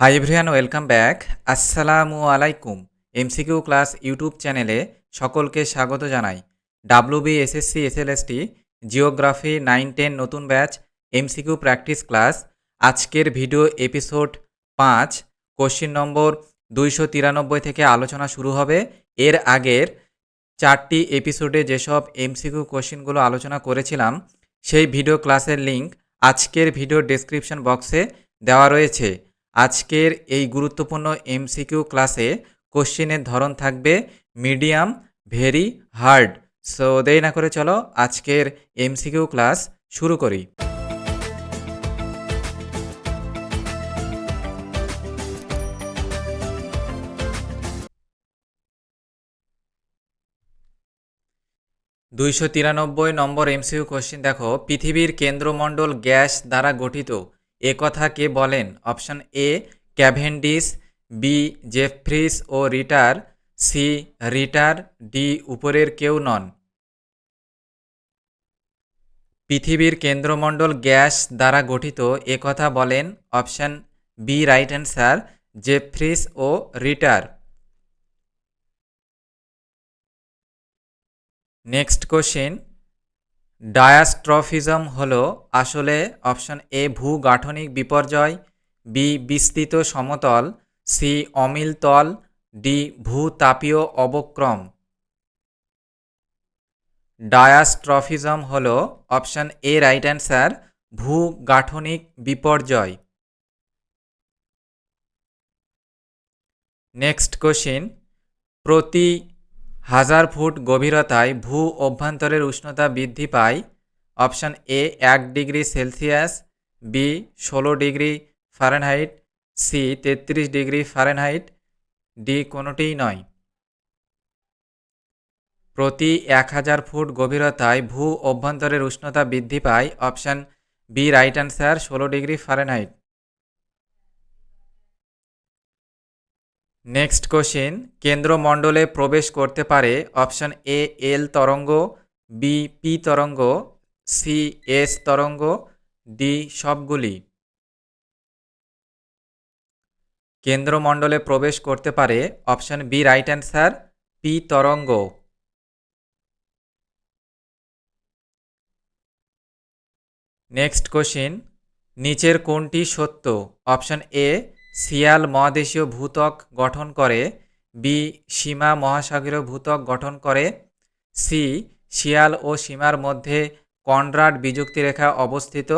High everyone welcome back আসসালামু আলাইকুম MCQ class YouTube চ্যানেলে সকলকে স্বাগত জানাই। W B SSC SLST geography nine ten নতুন ব্যাচ এমসিকিউ প্র্যাকটিস ক্লাস আজকের ভিডিও এপিসোড পাঁচ কোশ্চিন নম্বর দুইশো তিরানব্বই থেকে আলোচনা শুরু হবে। এর আগের চারটি এপিসোডে যেসব এমসিকিউ কোশ্চিনগুলো আলোচনা করেছিলাম, সেই ভিডিও ক্লাসের লিংক আজকের ভিডিও ডেসক্রিপশন বক্সে দেওয়া রয়েছে। আজকের এই গুরুত্বপূর্ণ এমসিকিউ ক্লাসে কোশ্চেনের ধরন থাকবে মিডিয়াম, ভেরি হার্ড। সো, দেরি না করে চলো আজকের এমসিকিউ ক্লাস শুরু করি। দুইশো তিরানব্বই নম্বর এমসিকিউ কোশ্চেন দেখো, পৃথিবীর কেন্দ্রমণ্ডল গ্যাস দ্বারা গঠিত। এ কথা কে বলেন? Option A, Cavendish, B, Jeffreys O Ritter, C, Ritter, D, উপরের কেউ নন। পৃথিবীর কেন্দ্রমণ্ডল গ্যাস দ্বারা গঠিত, এ কথা বলেন? Option B, right answer, Jeffreys ও রিটার। নেক্সট কোশ্চেন ডায়াস্ট্রফিজম হল আসলে অপশন এ ভূগাঠনিক বিপর্যয়, বি বিস্তৃত সমতল, সি অমিল তল, ডি ভূতাপীয় অবক্রম। ডায়াস্ট্রফিজম হল অপশন এ রাইট অ্যান্সার, ভূগাঠনিক বিপর্যয়। নেক্সট কোশ্চিন, প্রতি হাজার ফুট গভীরতায় ভূ অভ্যন্তরের উষ্ণতা বৃদ্ধি পায়। অপশান এ, এক ডিগ্রি সেলসিয়াস, বি, ষোলো ডিগ্রি ফারেনহাইট, সি, তেত্রিশ ডিগ্রি ফারেনহাইট, ডি, কোনোটিই নয়। প্রতি এক হাজার ফুট গভীরতায় ভূ অভ্যন্তরের উষ্ণতা বৃদ্ধি পায়। অপশান বি, রাইট অ্যান্সার, ষোলো ডিগ্রি ফারেনহাইট। নেক্সট কোশ্চেন কেন্দ্রমণ্ডলে প্রবেশ করতে পারে অপশন এ এল তরঙ্গ বি পি তরঙ্গ সি এস তরঙ্গ ডি সবগুলি। কেন্দ্রমণ্ডলে প্রবেশ করতে পারে option B right answer P তরঙ্গ। নেক্সট কোশ্চেন নিচের কোনটি সত্য? অপশন এ সিয়াল মহাদেশীয় ভূত্বক গঠন করে, বি সীমা মহাসাগরীয় ভূত্বক গঠন করে, সি শিয়াল ও সীমার মধ্যে কনরাড বিযুক্তি রেখা অবস্থিত,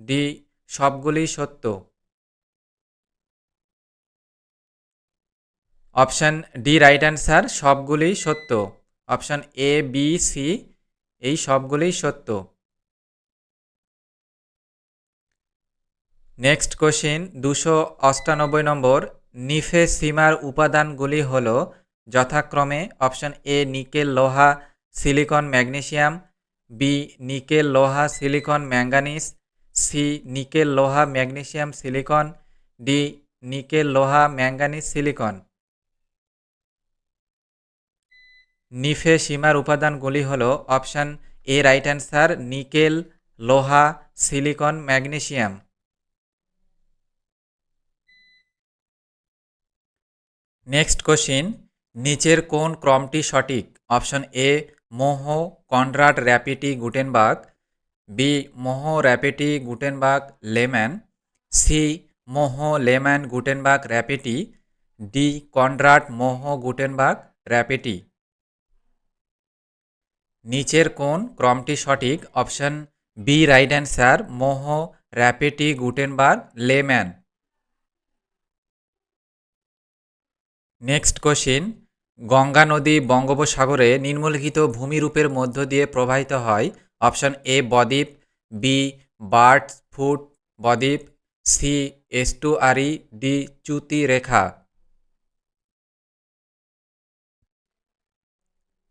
ডি সবগুলি সত্য। অপশান ডি রাইট অ্যান্সার, সবগুলি সত্য। অপশান এ, বি, সি, এই সবগুলি সত্য। নেক্সট কোশ্চিন দুশো অষ্টানব্বই নম্বর, নিফে সীমার উপাদানগুলি হল যথাক্রমে অপশন এ নিকেল লোহা, সিলিকন ম্যাগনেসিয়াম বি নিকেল লোহা, সিলিকন ম্যাঙ্গানিস সি নিকেল লোহা, ম্যাগনেসিয়াম, সিলিকন ডি নিকেল লোহা ম্যাঙ্গানিস সিলিকন। নিফে সীমার উপাদানগুলি হল option A right answer, nickel, লোহা, সিলিকন, ম্যাগনেসিয়াম। নেক্সট কোশ্চিন নিচের কোন ক্রমটি সঠিক? অপশন এ মোহ Conrad Repetti Gutenberg B Moho Repetti Gutenberg Lehmann C Moho Lehmann Gutenberg Repetti D Conrad Moho Gutenberg Repetti. নিচের কোন ক্রমটি সঠিক? Option B right answer, Moho Repetti Gutenberg Lehmann. Next question Ganga নদী বঙ্গোপসাগরে নিম্নলিখিত ভূমিরূপের মধ্য দিয়ে প্রবাহিত হয়। অপশন এ বদ্বীপ বি বার্ড ফুট, বদ্বীপ সি এস্টুয়ারি ডি চ্যুতি রেখা।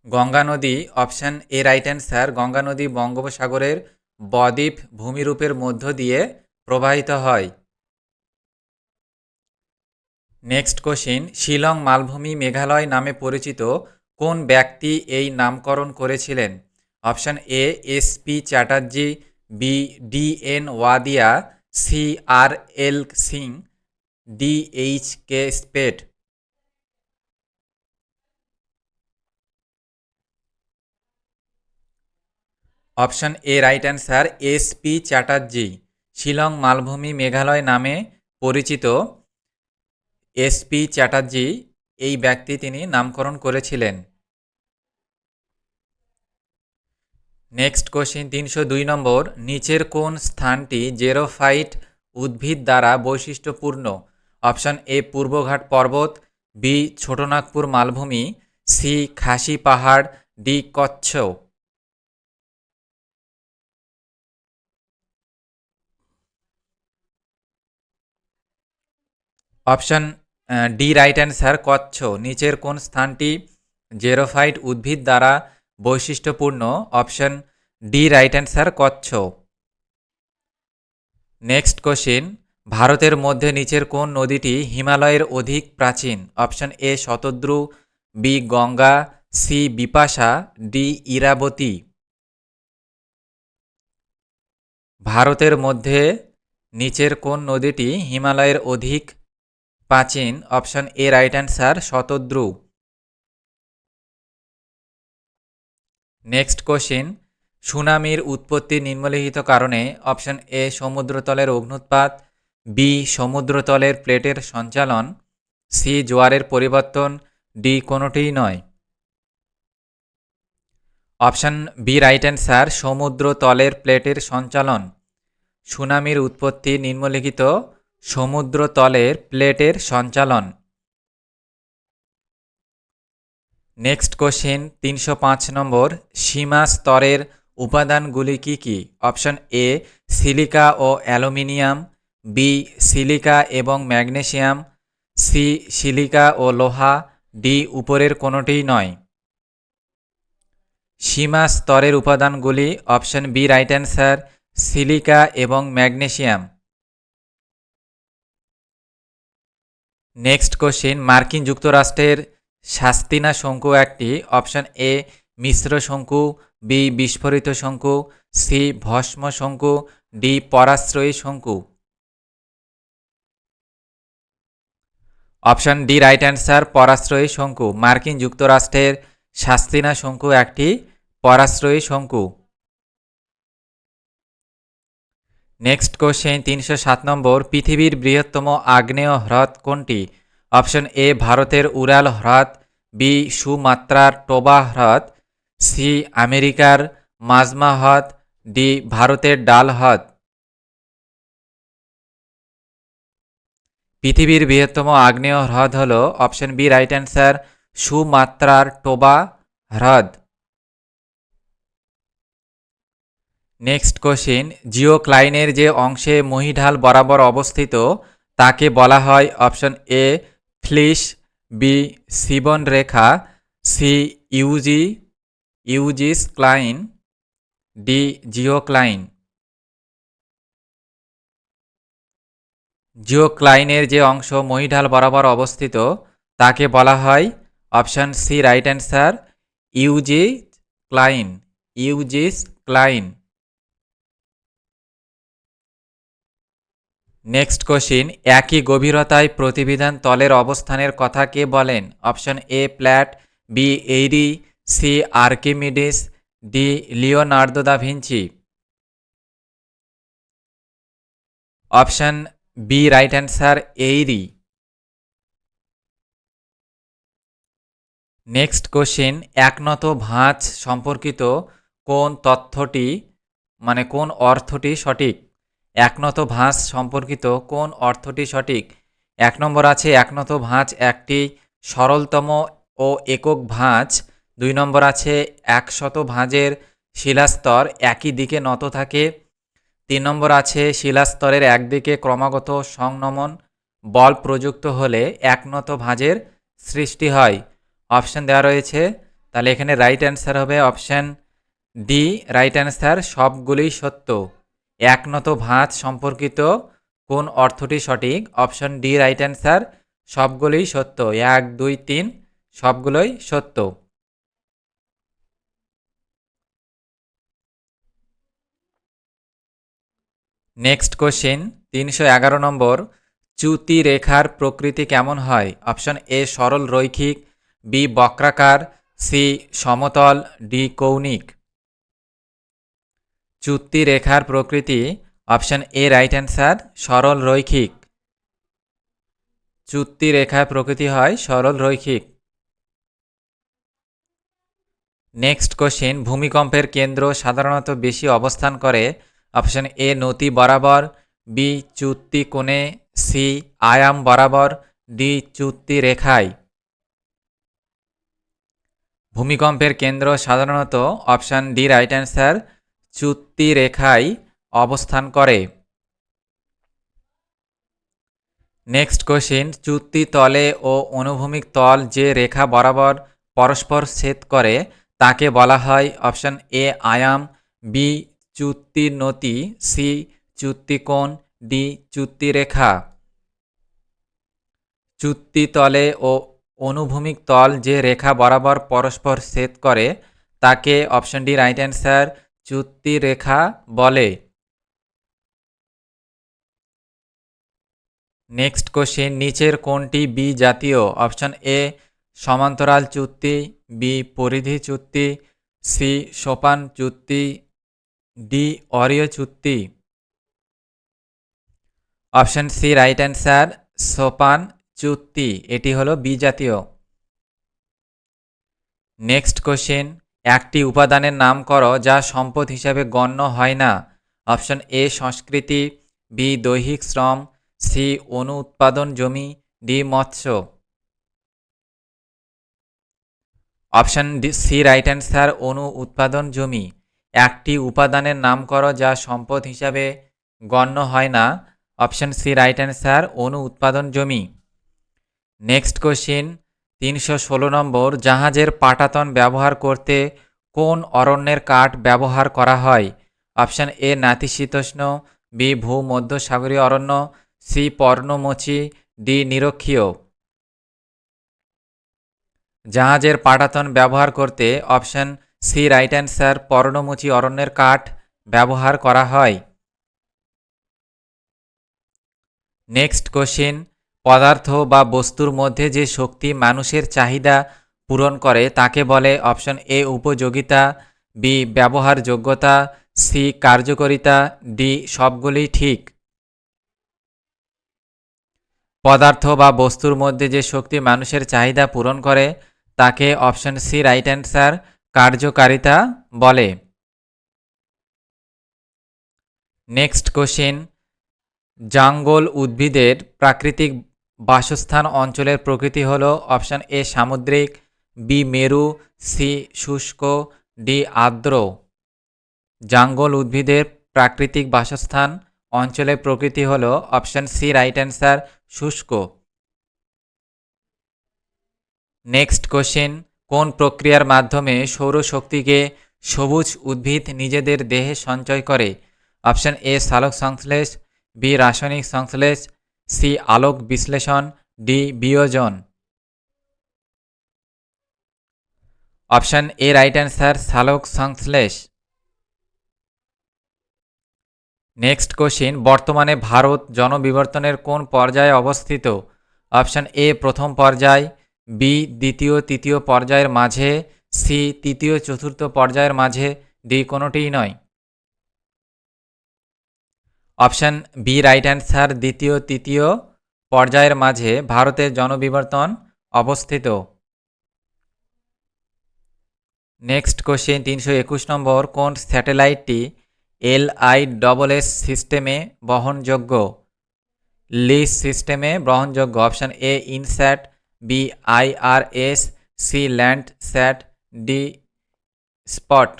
গঙ্গা নদী option A right answer Ganga নদী বঙ্গোপসাগরের বদ্বীপ ভূমিরূপের মধ্য দিয়ে প্রবাহিত হয়। নেক্সট কোশ্চিন শিলং মালভূমি মেঘালয় নামে পরিচিত কোন ব্যক্তি এই নামকরণ করেছিলেন? Option A S P Chatterjee B D N Wadia C R L Singh D H K Spate option A right answer S P Chatterjee Shillong মালভূমি মেঘালয় নামে পরিচিত এস পি চ্যাটার্জি এই ব্যক্তি তিনি নামকরণ করেছিলেন। নেক্সট কোশ্চিন তিনশো দুই নম্বর, নিচের কোন স্থানটি জেরোফাইট উদ্ভিদ দ্বারা বৈশিষ্ট্যপূর্ণ? অপশন এ, পূর্বঘাট পর্বত, বি, ছোটনাগপুর মালভূমি, সি, খাসি পাহাড়, D, Kutch. Option D right answer Kutch, নিচের কোন স্থানটি জেরোফাইট উদ্ভিদ দ্বারা বৈশিষ্ট্যপূর্ণ? Option D right answer Kutch. Next question, ভারতের মধ্যে নিচের কোন নদীটি হিমালয়ের অধিক প্রাচীন? Option A Shatadru, B Ganga, C Bipasha, D Iravati. ভারতের মধ্যে নিচের কোন নদীটি হিমালয়ের অধিক প্রাচীন option A right answer Shatadru. Next question সুনামির উৎপত্তি নিম্নলিখিত কারণে অপশন এ সমুদ্রতলের অগ্নুৎপাত বি সমুদ্রতলের প্লেটের সঞ্চালন সি জোয়ারের পরিবর্তন ডি কোনোটিই নয়। অপশন বি রাইট অ্যান্সার সমুদ্র তলের প্লেটের সঞ্চালন। সুনামির উৎপত্তি নিম্নলিখিত সমুদ্র তলের প্লেটের সঞ্চালন। নেক্সট কোশ্চিন, তিনশো পাঁচ নম্বর, সীমা স্তরের উপাদানগুলি কি কি? অপশন এ, সিলিকা ও অ্যালুমিনিয়াম, বি, সিলিকা এবং ম্যাগনেসিয়াম, সি, সিলিকা ও লোহা, ডি, উপরের কোনোটিই নয়। সীমা স্তরের উপাদানগুলি option B, right answer, silica এবং ম্যাগনেসিয়াম। নেক্সট কোশ্চিন মার্কিন যুক্তরাষ্ট্রের শাস্তিনা শঙ্কু একটি? অপশন এ মিশ্র শঙ্কু বি বিস্ফোরিত শঙ্কু সি ভস্ম শঙ্কু ডি পরাশ্রয়ী শঙ্কু। অপশন ডি রাইট অ্যান্সার পরাশ্রয়ী শঙ্কু। মার্কিন যুক্তরাষ্ট্রের শাস্তিনা শঙ্কু একটি, পরাশ্রয়ী শঙ্কু। নেক্সট কোশ্চেন তিনশো সাত নম্বর, পৃথিবীর বৃহত্তম আগ্নেয় হ্রদ কোনটি? অপশন এ ভারতের উরাল হ্রদ বি সুমাত্রার টোবা হ্রদ সি আমেরিকার মাজমা হ্রদ ডি ভারতের ডাল হ্রদ। পৃথিবীর বৃহত্তম আগ্নেয় হ্রদ হল অপশন বি রাইট অ্যান্সার সুমাত্রার টোবা হ্রদ। নেক্সট কোশ্চিন জিও ক্লাইনের যে অংশে মহিঢাল বরাবর অবস্থিত, তাকে বলা হয় অপশন এ ফ্লিস বি সিবন রেখা সি ইউজি ইউজিস ক্লাইন ডি জিও ক্লাইন জিও ক্লাইনের যে অংশ মহিঢাল বরাবর অবস্থিত, তাকে বলা হয় option C right answer eugeocline ইউজিস ক্লাইন next question একই গভীরতায় প্রতিবিধান তলের অবস্থানের কথা কে বলেন? Option A Pratt B Airy C Archimedes D Leonardo da Vinci option B right answer Airy next question একনত ভাঁজ সম্পর্কিত কোন তথ্যটি মানে কোন অর্থটি সঠিক? একনত ভাঁজ সম্পর্কিত কোন অর্থটি সঠিক? এক নম্বর আছে, একনত ভাঁজ একটি সরলতম ও একক ভাঁজ। দুই নম্বর আছে, একশত ভাঁজের শিলাস্তর একই দিকে নত থাকে। তিন নম্বর আছে, শিলাস্তরের একদিকে ক্রমাগত সংনমন, বল প্রযুক্ত হলে একনত ভাঁজের সৃষ্টি হয়। অপশান দেওয়া রয়েছে, তাহলে এখানে রাইট অ্যান্সার হবে অপশান ডি। রাইট অ্যান্সার সবগুলোই সত্য। একনত ভাঁজ সম্পর্কিত কোন অর্থটি সঠিক? Option D, right answer. সবগুলোই সত্য। এক, দুই, তিন, সবগুলোই সত্য। নেক্সট কোশ্চেন, তিনশো এগারো নম্বর, চ্যুতি রেখার প্রকৃতি কেমন হয়? অপশন এ, সরল রৈখিক, বি, বক্রাকার, সি, সমতল, ডি, কৌণিক। চ্যুতি রেখার প্রকৃতি অপশন এ রাইট অ্যান্সার সরল রৈখিক। চুক্তি রেখার প্রকৃতি হয় সরল রৈখিক। নেক্সট কোশ্চেন ভূমিকম্পের কেন্দ্র সাধারণত বেশি অবস্থান করে অপশন এ নতি বরাবর বি চুক্তি কোণে সি আয়াম বরাবর ডি চুক্তি রেখায়। ভূমিকম্পের কেন্দ্র সাধারণত অপশান ডি রাইট অ্যান্সার চ্যুতি রেখায় অবস্থান করে। নেক্সট কোশ্চিন চ্যুতি তলে ও অনুভূমিক তল যে রেখা বরাবর পরস্পর ছেদ করে, তাকে বলা হয় অপশন এ আয়াম বি চ্যুতি নতি সি চ্যুতি কোণ ডি চ্যুতি রেখা। চ্যুতি তলে ও অনুভূমিক তল যে রেখা বরাবর পরস্পর ছেদ করে, তাকে অপশন ডি রাইট অ্যান্সার চ্যুতি রেখা বলে। নেক্সট কোশ্চেন নিচের কোনটি বি জাতীয়? অপশন এ সমান্তরাল চুক্তি বি পরিধি চুক্তি সি সোপান চ্যুতি ডি অরীয় চুক্তি। অপশন সি রাইট অ্যান্সার সোপান চ্যুতি এটি হলো বি জাতীয়। নেক্সট কোশ্চেন একটি উপাদানের নাম করো যা সম্পদ হিসাবে গণ্য হয় না। অপশন এ, সংস্কৃতি, বি, দৈহিক শ্রম, সি অনু উৎপাদন জমি, ডি, মৎস্য। Option D, C, right answer অনু উৎপাদন জমি। একটি উপাদানের নাম করো যা সম্পদ হিসাবে গণ্য হয় না। অপশন সি, রাইট অ্যান্সার অনু উৎপাদন জমি। নেক্সট কোশ্চিন তিনশো ষোলো নম্বর, জাহাজের পাটাতন ব্যবহার করতে কোন অরণ্যের কাঠ ব্যবহার করা হয়? অপশান এ, নাতিশীতোষ্ণ, বি, ভূমধ্যসাগরীয় অরণ্য, সি, পর্ণমোচী, ডি, নিরক্ষীয়। জাহাজের পাটাতন ব্যবহার করতে অপশান সি, রাইট অ্যান্সার, পর্ণমোচী অরণ্যের কাঠ ব্যবহার করা হয়। নেক্সট কোশ্চিন পদার্থ বা বস্তুর মধ্যে যে শক্তি মানুষের চাহিদা পূরণ করে, তাকে বলে অপশন এ, উপযোগিতা, বি, ব্যবহারযোগ্যতা, সি, কার্যকরিতা, ডি সবগুলি ঠিক। পদার্থ বা বস্তুর মধ্যে যে শক্তি মানুষের চাহিদা পূরণ করে, তাকে অপশন সি, রাইট অ্যান্সার, কার্যকারিতা বলে। নেক্সট কোশ্চেন, জাঙ্গল উদ্ভিদের প্রাকৃতিক বাসস্থান অঞ্চলের প্রকৃতি হল অপশান এ সামুদ্রিক, বি মেরু, সি শুষ্ক, ডি আর্দ্র। জাঙ্গল উদ্ভিদের প্রাকৃতিক বাসস্থান অঞ্চলের প্রকৃতি হল অপশান সি রাইট অ্যান্সার শুষ্ক। নেক্সট কোশ্চেন, কোন প্রক্রিয়ার মাধ্যমে সৌরশক্তিকে সবুজ উদ্ভিদ নিজেদের দেহে সঞ্চয় করে? অপশান এ সালোক সংশ্লেষ বি রাসায়নিক সংশ্লেষ সি আলোক বিশ্লেষণ ডি বিয়োজন। অপশন এ রাইট অ্যান্সার সালোক সংশ্লেষ। নেক্সট কোশ্চিন, বর্তমানে ভারত জনবিবর্তনের কোন পর্যায়ে অবস্থিত? অপশন এ, প্রথম পর্যায়, বি, দ্বিতীয়, তৃতীয় পর্যায়ের মাঝে, সি, তৃতীয়, চতুর্থ পর্যায়ের মাঝে, ডি কোনোটিই নয়। অপশান বি রাইট অ্যান্সার দ্বিতীয়, তৃতীয় পর্যায়ের মাঝে ভারতের জনবিবর্তন অবস্থিত। নেক্সট কোশ্চেন তিনশো একুশ নম্বর, কোন স্যাটেলাইটটি এল আই ডবল এস সিস্টেমে বহনযোগ্য? লিস সিস্টেমে বহনযোগ্য। Option A INSAT B I R S C Landsat D SPOT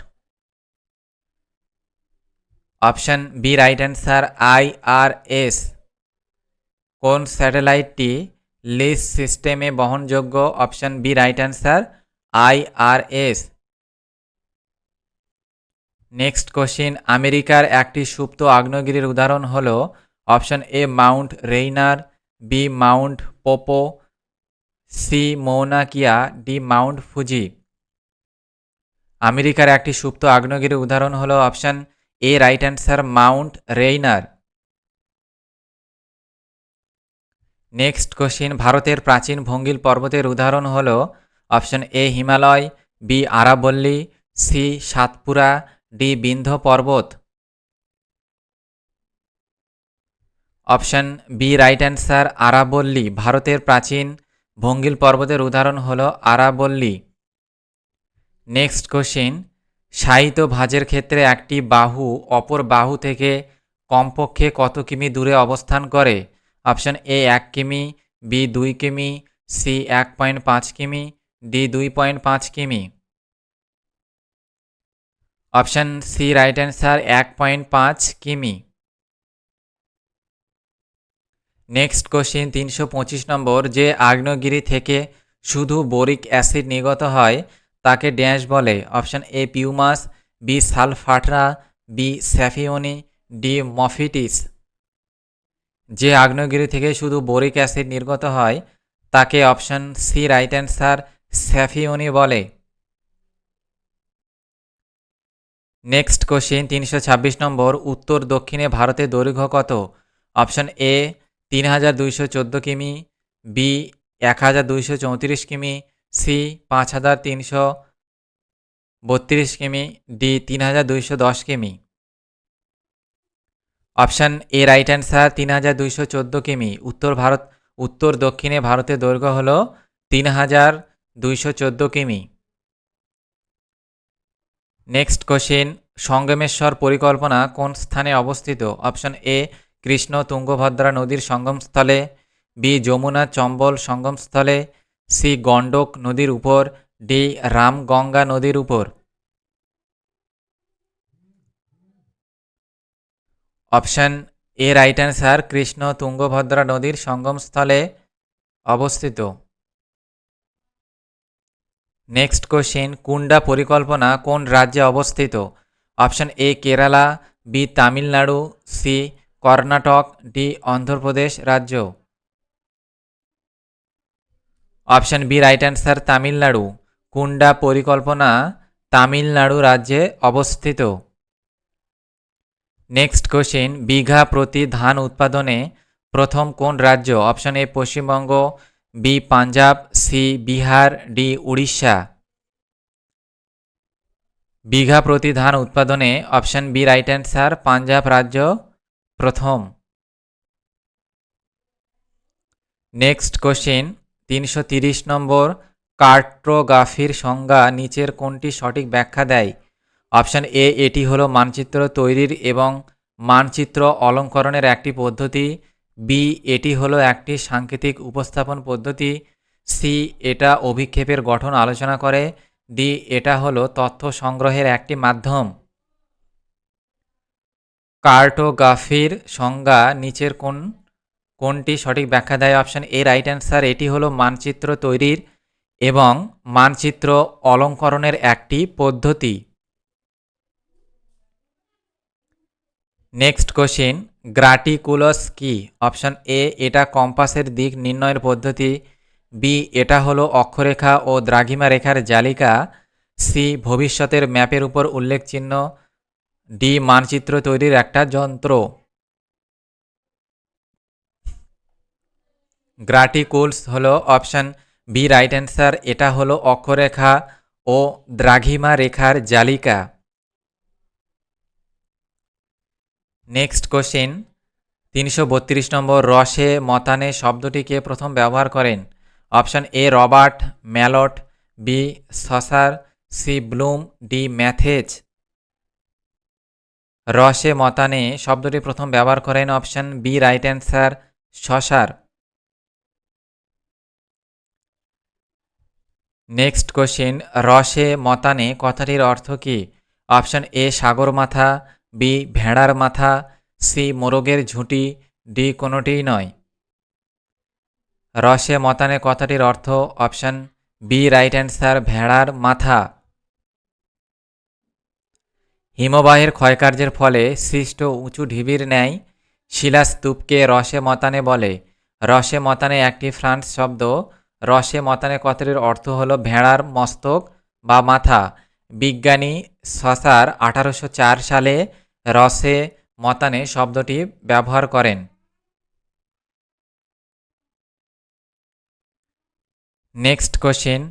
option B right answer I R S. কোন স্যাটেলাইটটি লিস সিস্টেমে বহনযোগ্য? Option B right answer I R S. Next question, আমেরিকার একটি সুপ্ত আগ্নেয়গিরির উদাহরণ হল option A Mount Rainier, B Mount Popo, C Mauna Kea, D Mount Fuji. আমেরিকার একটি সুপ্ত আগ্নেয়গিরির উদাহরণ হল option A right answer Mount Rainier next question ভারতের প্রাচীন ভঙ্গিল পর্বতের উদাহরণ হল অপশন এ হিমালয় বি আরাবল্লী সি সাতপুরা ডি বিন্ধ্য পর্বত অপশন বি রাইট অ্যান্সার আরাবল্লী ভারতের প্রাচীন ভঙ্গিল পর্বতের উদাহরণ হল আরাবল্লী নেক্সট কোশ্চিন সাহিত্য ভাজের ক্ষেত্রে একটি বাহু অপর বাহু থেকে কমপক্ষে কত কিমি দূরে অবস্থান করে? অপশন এ এক কিমি, বি দুই কিমি, সি এক পয়েন্ট পাঁচ কিমি, ডি দুই পয়েন্ট পাঁচ কিমি। অপশন সি রাইট অ্যান্সার এক পয়েন্ট পাঁচ কিমি। নেক্সট কোশ্চিন তিনশো পঁচিশ নম্বর, যে আগ্নেয়গিরি থেকে শুধু বোরিক অ্যাসিড নির্গত হয় তাকে ড্যাশ বলে। Option A, pumice, B, solfatara, B, soffioni, D, mofettes. যে আগ্নেয়গিরি থেকে শুধু বোরিক অ্যাসিড নির্গত হয়, তাকে option C, right answer, soffioni বলে। নেক্সট কোশ্চিন, তিনশো ছাব্বিশ নম্বর, উত্তর দক্ষিণে ভারতের দৈর্ঘ্য কত? অপশন এ, তিন হাজার দুইশো চোদ্দ কিমি, বি, এক হাজার দুইশো চৌত্রিশ কিমি সি পাঁচ হাজার তিনশো বত্রিশ কিমি, ডি তিন হাজার দুইশো দশ কিমি। অপশান এ রাইট অ্যান্সার, তিন হাজার দুইশো চোদ্দ কিমি। উত্তর ভারত, উত্তর দক্ষিণে ভারতের দৈর্ঘ্য হল তিন হাজার দুইশো চোদ্দ কিমি। নেক্সট কোশ্চিন, সঙ্গমেশ্বর পরিকল্পনা কোন স্থানে অবস্থিত? অপশন এ, কৃষ্ণ তুঙ্গভদ্রা নদীর সঙ্গমস্থলে, বি যমুনা চম্বল সঙ্গমস্থলে সি গণ্ডক নদীর উপর, ডি রামগঙ্গা নদীর উপর। Option A right answer, Krishna Tungabhadra নদীর সঙ্গমস্থলে অবস্থিত। নেক্সট কোশ্চেন, কুন্ডা পরিকল্পনা কোন রাজ্যে অবস্থিত? Option A, Kerala, B, Tamil Nadu, C, Karnataka, D, Andhra Pradesh রাজ্য। Option B right answer Tamil Nadu. Kunda পরিকল্পনা, তামিলনাড়ু রাজ্যে অবস্থিত। নেক্সট কোশ্চিন বিঘা প্রতি ধান উৎপাদনে প্রথম কোন রাজ্য? Option A Paschimbanga B Punjab C Bihar D Orissa. বিঘা প্রতি ধান উৎপাদনে option B right answer Punjab রাজ্য প্রথম। নেক্সট কোশ্চিন তিনশো নম্বর কার্টোগ্রাফির সংজ্ঞা নিচের কোনটি সঠিক ব্যাখ্যা দেয়? অপশান এ, এটি হলো মানচিত্র তৈরির এবং মানচিত্র অলঙ্করণের একটি পদ্ধতি। বি, এটি হলো একটি সাংকেতিক উপস্থাপন পদ্ধতি। সি, এটা অভিক্ষেপের গঠন আলোচনা করে। ডি, এটা হলো তথ্য সংগ্রহের একটি মাধ্যম। কার্টোগ্রাফির সংজ্ঞা নিচের কোন কোনটি সঠিক ব্যাখ্যা দেয়? Option A right answer. এটি হলো মানচিত্র তৈরির এবং মানচিত্র অলঙ্করণের একটি পদ্ধতি। নেক্সট কোশ্চিন, গ্রাটিকুলস কি? অপশান এ, এটা কম্পাসের দিক নির্ণয়ের পদ্ধতি। বি, এটা হলো অক্ষরেখা ও দ্রাঘিমা রেখার জালিকা। সি, ভবিষ্যতের ম্যাপের উপর উল্লেখ চিহ্ন ডি, মানচিত্র তৈরির একটা যন্ত্র। গ্রাটিকুলস হলো অপশান বি রাইট অ্যান্সার এটা হলো অক্ষরেখা ও দ্রাঘিমা রেখার জালিকা। নেক্সট কোশ্চিন তিনশো বত্রিশ নম্বর রসে মতানে শব্দটিকে প্রথম ব্যবহার করেন। Option A Robert, Mallet, B Saussure, C Bloom, D Mathes. Roche moutonnée শব্দটি প্রথম ব্যবহার করেন option B right answer Saussure next question roche moutonnée কথাটির অর্থ কী? অপশান এ সাগর মাথা বি ভেড়ার মাথা সি মোরগের ঝুঁটি ডি কোনোটিই নয়। রসে মতানে কথাটির অর্থ অপশান বি রাইট অ্যান্সার ভেড়ার মাথা। হিমবাহের ক্ষয়কার্যের ফলে সৃষ্ট উঁচু ঢিবির ন্যায় শিলাস্তূপকে রসে মতানে বলে। রসে মতানে একটি ফ্রান্স শব্দ রসে মতানে কথাটির অর্থ হলো ভেড়ার মস্তক বা মাথা। বিজ্ঞানী সসার আঠারোশো চার সালে রসে মতানে শব্দটি ব্যবহার করেন। নেক্সট কোশ্চেন,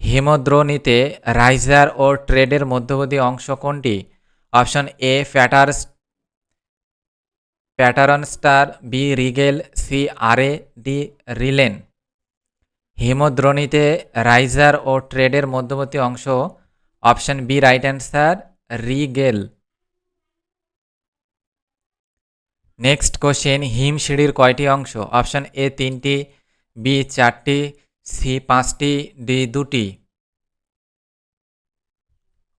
হিমদ্রোণীতে রাইজার ও ট্রেডের মধ্যবর্তী অংশ কোনটি? Option A, প্যাটার্স, paternoster, B, riegel, C, arete D, রিলেন। হিমদ্রোণীতে রাইজার ও ট্রেডের মধ্যবর্তী অংশ, option B right answer, riegel. Next question হিমশিড়ির কয়টি অংশ? অপশন এ তিনটি, বি চারটি, সি পাঁচটি, ডি দুটি।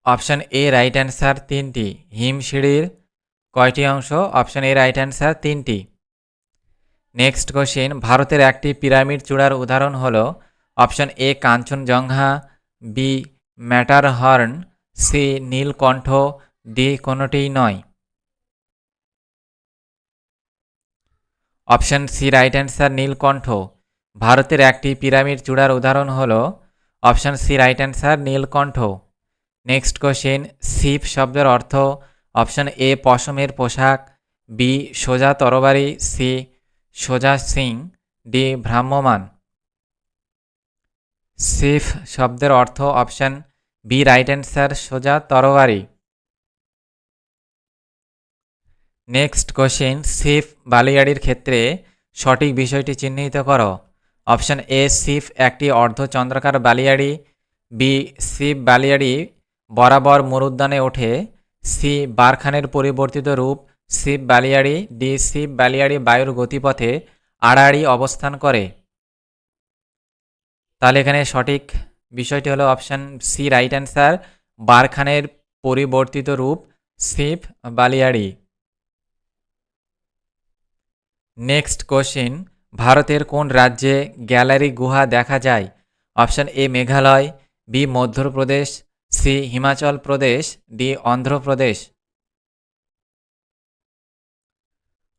অপশন এ রাইট অ্যান্সার তিনটি হিমশিড়ির কয়টি অংশ? অপশন এ রাইট অ্যান্সার তিনটি। নেক্সট কোশ্চেন ভারতের একটি পিরামিড চূড়ার উদাহরণ হল option A Kanchenjunga B Matterhorn C Nilkantha D কোনোটিই নয়। Option C right answer Nilkantha. ভারতের একটি পিরামিড চূড়ার উদাহরণ হল option C right answer Nilkantha. Next question seif শব্দের অর্থ অপশন এ পশমের পোশাক বি সোজা তরবারি সি সোজা সিং ডি ভ্রাম্যমান সিফ শব্দের অর্থ অপশন বি রাইট অ্যান্সার, সোজা তরবারি নেক্সট কোশ্চেন, সিফ বালিয়াড়ির ক্ষেত্রে সঠিক বিষয়টি চিহ্নিত করো। অপশন এ, সিফ একটি অর্ধচন্দ্রাকার বালিয়াড়ি। বি, সিফ বালিয়াড়ি বরাবর মরুদ্যানে ওঠে। সি, বারখানের পরিবর্তিত রূপ। শিব বালিয়াড়ি ডি শিব বালিয়াড়ি বায়ুর গতিপথে আড়াআড়ি অবস্থান করে। তাহলে এখানে সঠিক বিষয়টি হলো অপশান সি রাইট অ্যান্সার, বারখানের পরিবর্তিত রূপ শিব বালিয়াড়ি। নেক্সট কোশ্চিন, ভারতের কোন রাজ্যে গ্যালারি গুহা দেখা যায়? Option A Meghalaya, B Madhya Pradesh, C Himachal Pradesh, D Andhra Pradesh.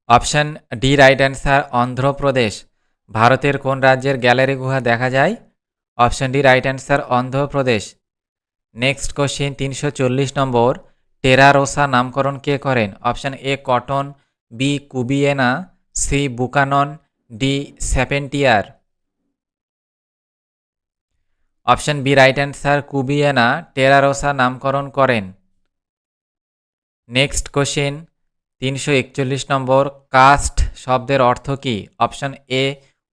Option D right answer Andhra Pradesh. ভারতের কোন রাজ্যের গ্যালারি গুহা দেখা যায়? Option D right answer Andhra Pradesh. Next question তিনশো চল্লিশ নম্বর টেরারোসা নামকরণ কে করেন? Option A Cotton, B Kubiena, C Buchanan, D Sapentier. Option B right answer Kubiena terra rossa নামকরণ করেন। নেক্সট কোশ্চেন তিনশো একচল্লিশ নম্বর কাস্ট শব্দের অর্থ কী? অপশান এ,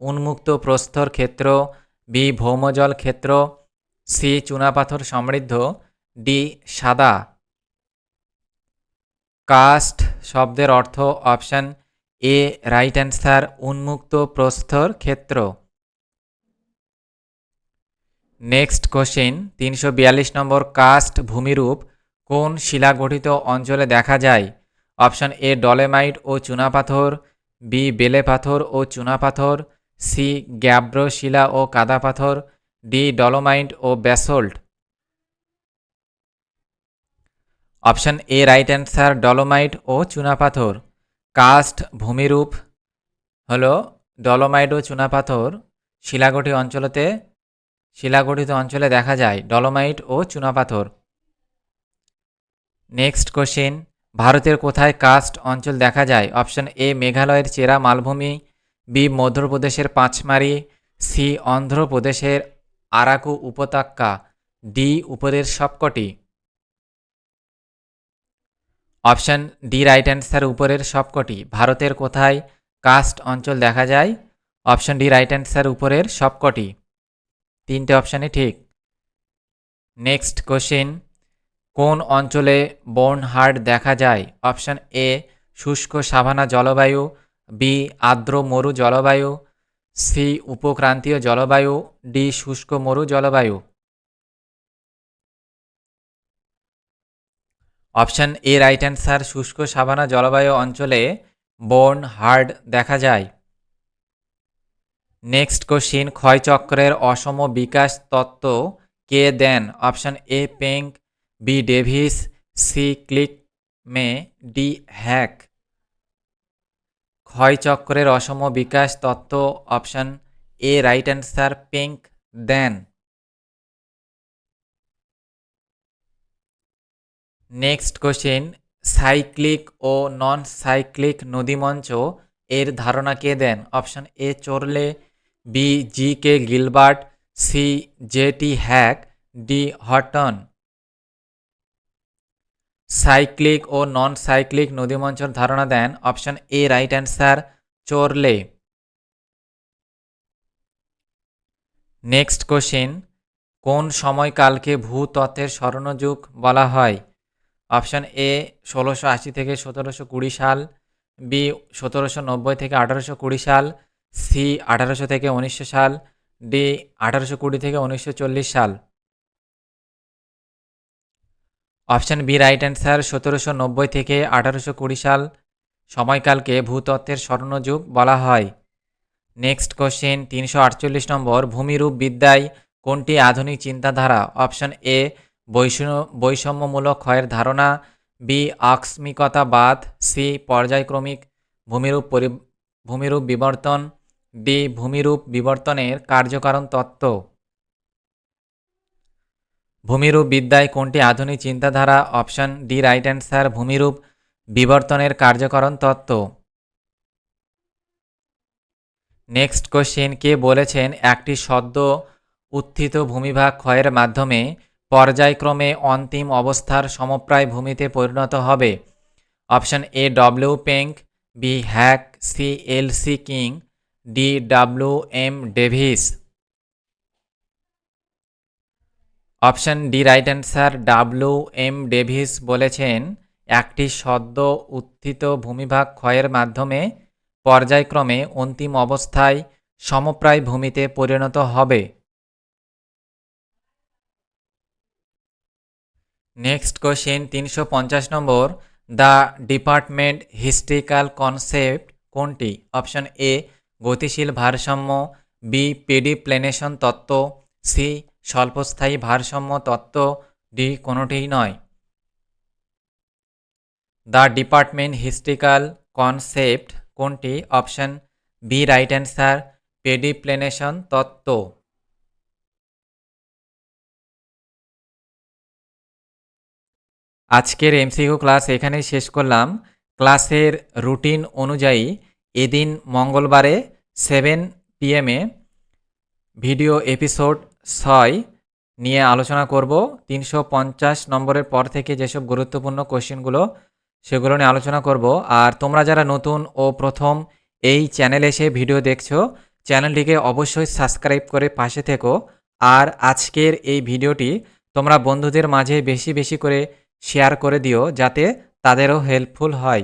উন্মুক্ত প্রস্তর ক্ষেত্র, বি, ভৌমজল ক্ষেত্র, সি, চুনাপাথর সমৃদ্ধ, ডি, সাদা। কাস্ট শব্দের অর্থ অপশান এ, রাইট অ্যান্সার, উন্মুক্ত প্রস্তর ক্ষেত্র। নেক্সট কোশ্চিন, তিনশো বিয়াল্লিশ নম্বর কাস্ট ভূমিরূপ কোন শিলা গঠিত অঞ্চলে দেখা যায়? অপশন এ, ডলেমাইট ও চুনাপাথর বি, বেলে পাথর ও চুনাপাথর সি গ্যাব্র শিলা ও কাদা পাথর, D, dolomite O basalt. Option A, right answer, dolomite ও চুনাপাথর কাস্ট, ভূমিরূপ হল ডলোমাইট ও চুনাপাথর শিলাগঠি অঞ্চলতে, শিলাগঠিত অঞ্চলে দেখা যায় ডলোমাইট ও চুনাপাথর নেক্সট কোশ্চেন। ভারতের কোথায় কাস্ট অঞ্চল দেখা যায়? অপশন এ, মেঘালয়ের চেরা মালভূমি, বি, মধ্যপ্রদেশের পাঁচমারি, সি, অন্ধ্রপ্রদেশের আরাকু উপত্যকা, ডি, উপদের সবকটি। অপশন ডি, রাইট অ্যান্সার, উপরের সবকটি। ভারতের কোথায় কাস্ট অঞ্চল দেখা যায়? অপশন ডি, রাইট অ্যান্সার, উপরের সবকটি। তিনটে অপশানই ঠিক। Next question. কোন অঞ্চলে বর্ন হার্ড দেখা যায়? অপশান এ, শুষ্ক সাভানা জলবায়ু, বি, আর্দ্র মরু জলবায়ু, সি, উপক্রান্তীয় জলবায়ু, ডি, শুষ্ক মরু জলবায়ু। অপশান এ, রাইট অ্যান্সার, শুষ্ক সাভানা জলবায়ু অঞ্চলে বর্ন হার্ড দেখা যায়। নেক্সট কোশ্চিন, ক্ষয়চক্রের অসম বিকাশ তত্ত্ব কে দেন? Option A, Penck B Davis C click মে ডি হ্যাক ক্ষয়চক্রের অসম বিকাশ তত্ত্ব option A right answer Penck then next question cyclic ও নন সাইক্লিক নদীমঞ্চ এর ধারণা কে দেন? Option A Chorley. B G K Gilbert C J T Hack D Hutton cyclic O non cyclic নদীমঞ্চর ধারণা দেন option A right answer Chorley. Next question, কোন সময়কালকে ভূতত্ত্বের স্বর্ণযুগ বলা হয়? অপশন এ, ষোলোশো আশি থেকে সতেরোশো কুড়ি সাল, বি, সতেরোশো নব্বই থেকে আঠারোশো কুড়ি সাল, সি, আঠারোশো থেকে উনিশশো সাল, ডি, আঠারোশো কুড়ি থেকে উনিশশো চল্লিশ সাল। অপশন বি, রাইট অ্যান্সার, সতেরোশো নব্বই থেকে আঠারোশো কুড়ি সাল সময়কালকে ভূতত্ত্বের স্বর্ণযুগ বলা হয়। নেক্সট কোশ্চেন, তিনশো আটচল্লিশ নম্বর, ভূমিরূপ বিদ্যায় কোনটি আধুনিক চিন্তাধারা? অপশন এ বৈষম্য বৈষম্যমূলক ক্ষয়ের ধারণা, বি, আকস্মিকতাবাদ, সি, পর্যায়ক্রমিক ভূমিরূপ পরি, ভূমিরূপ বিবর্তন, ডি, ভূমিরূপ বিবর্তনের কার্যকারণ তত্ত্ব। ভূমিরূপ বিদ্যায় কোনটি আধুনিক চিন্তাধারা? অপশন ডি, রাইট অ্যান্সার, ভূমিরূপ বিবর্তনের কার্যকরণ তত্ত্ব। নেক্সট কোশ্চেন, কে বলেছেন একটি সদ্য উত্থিত ভূমিভাগ ক্ষয়ের মাধ্যমে পর্যায়ক্রমে অন্তিম অবস্থার সমপ্রায় ভূমিতে পরিণত হবে? Option A, W Penck, B, Hack, C, L C King, D, W M Davis. Option D right answer W M Davis বলেছেন, একটি সদ্য উত্থিত ভূমিভাগ ক্ষয়ের মাধ্যমে পর্যায়ক্রমে অন্তিম অবস্থায় সমপ্রায় ভূমিতে পরিণত হবে। নেক্সট কোশ্চেন তিনশো পঞ্চাশ number, the department historical concept কোনটি? অপশন এ, গতিশীল ভারসাম্য, বি, পেডিপ্লেনেশন তত্ত্ব, সি স্বল্পস্থায়ী ভারসাম্য তত্ত্ব ডি কোনোটিই নয়। দ্য ডিপার্টমেন্ট হিস্ট্রিক্যাল কনসেপ্ট কোনটি? Option B right answer pediplanation তত্ত্ব। আজকের এমসিকিউ ক্লাস এখানেই শেষ করলাম। ক্লাসের রুটিন অনুযায়ী এদিন মঙ্গলবারে সেভেন পিএমে ভিডিও এপিসোড ছয় নিয়ে আলোচনা করব। তিনশো পঞ্চাশ নম্বরের পর থেকে যেসব গুরুত্বপূর্ণ কোশ্চেনগুলো, সেগুলো নিয়ে আলোচনা করব। আর তোমরা যারা নতুন ও প্রথম এই চ্যানেলে এসে ভিডিও দেখছ, চ্যানেলটিকে অবশ্যই সাবস্ক্রাইব করে পাশে থেকো। আর আজকের এই ভিডিওটি তোমরা বন্ধুদের মাঝে বেশি বেশি করে শেয়ার করে দিও, যাতে তাদেরও হেল্পফুল হয়।